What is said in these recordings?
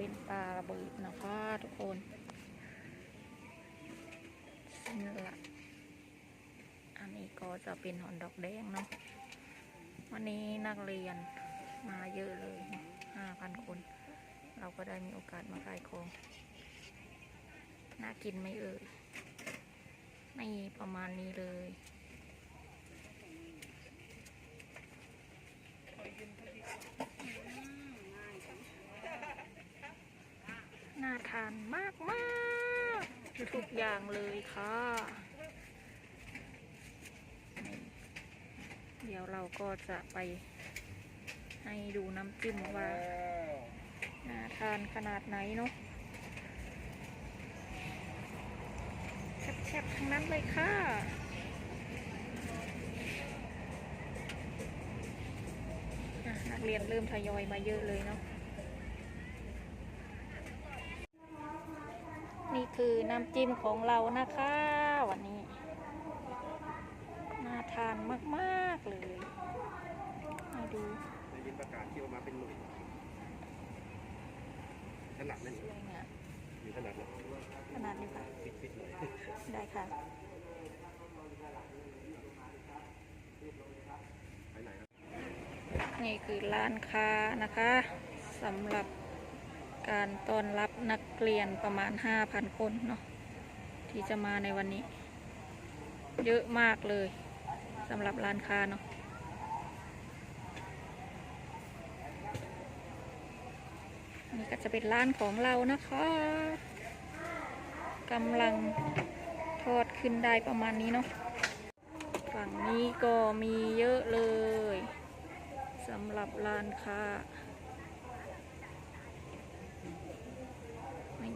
เป็นปลาระเบิดนะคะทุกคนนี่ละอันนี้ก็จะเป็นหอนดอกแดงเนาะวันนี้นักเรียนมาเยอะเลยห้าพันคน เราก็ได้มีโอกาสมาขายของน่ากินไหมเอ่ยนี่ประมาณนี้เลย น่านมากมากทุกอย่างเลยค่ะ เดี๋ยวเราก็จะไปให้ดูน้ำจิ้มว่าน่าทานขนาดไหนเนาะแซ่บๆทั้งนั้นเลยค่ะนักเรียนเริ่มทยอยมาเยอะเลยเนาะ คือน้ำจิ้มของเรานะคะ วันนี้ น่าทานมากๆเลยมาดูได้ยินประกาศที่ออกมาเป็นหมื่นขนาดนั้นสวยงามมีขนาดไหนขนาดนี้ค่ะฟิตฟิตหน่อยได้ค่ะไปไหนครับนี่คือร้านค้านะคะสำหรับ การต้อนรับนักเรียนประมาณ 5,000 คนเนาะที่จะมาในวันนี้ เยอะมากเลยสำหรับร้านค้าเนาะนนี่ก็จะเป็นร้านของเรานะคะกำลังทอดขึ้นได้ประมาณนี้เนาะฝั่งนี้ก็มีเยอะเลยสำหรับร้านค้านี่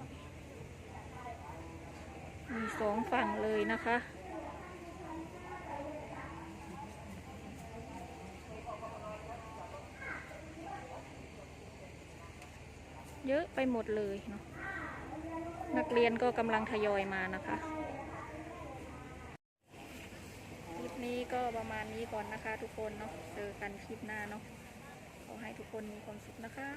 มี สองฝั่งเลยนะคะ เยอะไปหมดเลยเนาะนักเรียนก็กำลังทยอยมานะคะคลิปนี้ก็ประมาณนี้ก่อนนะคะทุกคนเนาะเจอกันคลิปหน้าเนาะขอให้ทุกคนมีความสุขนะคะ